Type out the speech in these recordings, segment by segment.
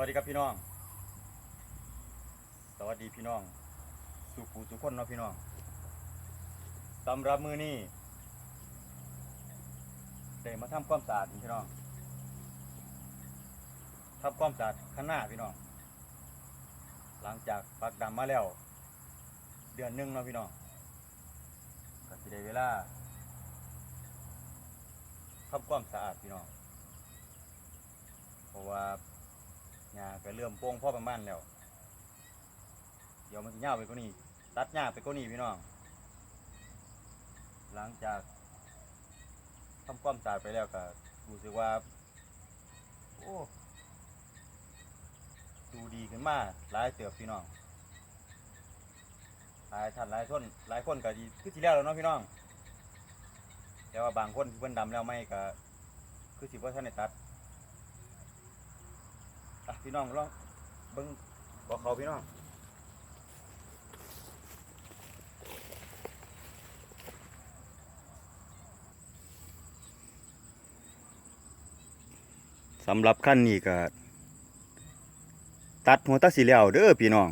วัสดีครับพี่น้อง สวัสดีพี่น้อง สุขูสุขคนเนาะพี่น้องสำหรับมือนี้ได้มาทำความสะอาดนี่พี่น้องทำความสะอาดข้างหน้าพี่น้อง หลังจากปักดำมาแล้ว เดือนหนึงเนาะพี่น้องก็สิได้เวลาทำความสะอาดพี่น้อง เพราะว่า หญ้าก็เริ่มโป่งพ่อประมาณแล้ว เดี๋ยวมันจะยาวไปกว่านี้ ตัดหญ้าไปกว่านี้พี่น้อง หลังจากทำความสะอาดไปแล้วก็รู้สึกว่า โอ้ดูดีขึ้นมาหลายเติบพี่น้องหลายท่านหลายคนหลายคนก็ดีคือที่แล้วแล้วเนาะพี่น้อง แต่ว่าบางคนที่เพิ่นดำแล้วไม่ก็คือสิบ่ทันได้ตัด อะพี่น้องลองเบิ้งบอกเขาพี่น้องสำหรับขั้นนี้ก็ตัดหัวตาสีแล้วเด้อพี่น้อง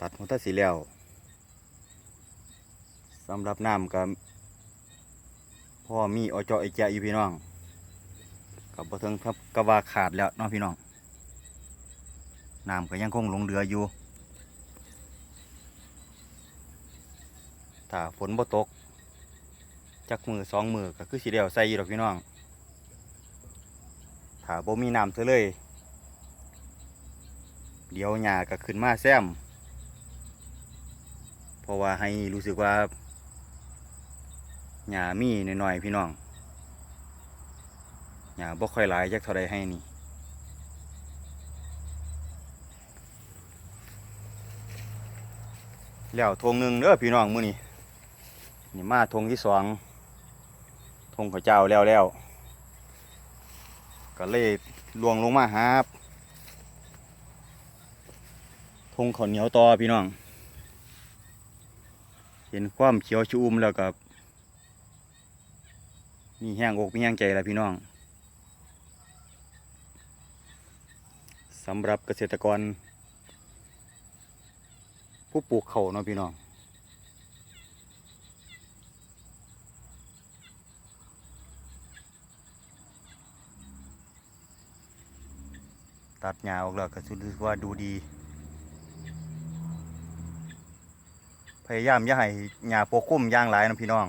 ตัดหัวตาสีแล้วสำหรับน้ำก็พ่อมีอจอไอแจอยู่พี่น้อง กับบ่ถึงครับกว่าขาดแล้วเนาะพี่น้องน้ำก็ยังคงหลงเรืออยู่ถ้าฝนบ่ตก จักมือสองมือก็คือสิเดียวใส่อยู่ดอกพี่น้องถ้าบ่มีน้ำซะเลย เดี๋ยวหญ้าก็ขึ้นมาแซมเพราะว่าให้รู้สึกว่าหญ้ามีหน่อยๆพี่น้อง อย่าบ่ค่อยหลายจักเท่าใดให้นี่แล้วทงหนึ่งเด้อพี่น้องมื้อนี้นี่มาทงที่สองทงข้าวเจ้าแล้วแล้วก็เลยลวงลงมาหาทงข้าวเหนียวต่อพี่น้องเห็นความเขียวชุ่มแล้วก็มีแห้งอกมีแห้งใจแล้วพี่น้อง สำหรับเกษตรกร ผู้ปลูกเขาเนาะพี่น้องตัดหญ้าออกแล้วก็รู้สึกว่าดูดี พยายามอย่าให้หญ้าปกคลุมย่างหลายนะพี่น้อง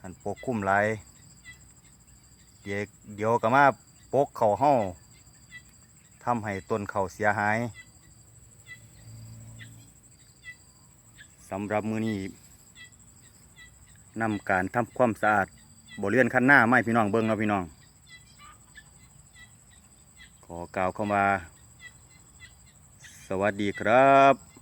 หันปกคลุมหลายเดี๋ยวเดี๋ยวก็มา ปกเขาเฮาทำให้ต้นเขาเสียหายสำหรับมือนี้นำการทำความสะอาดบริเวณคันหน้าไม่พี่น้องเบิ้งเราพี่น้อง ขอกล่าวเข้ามา สวัสดีครับ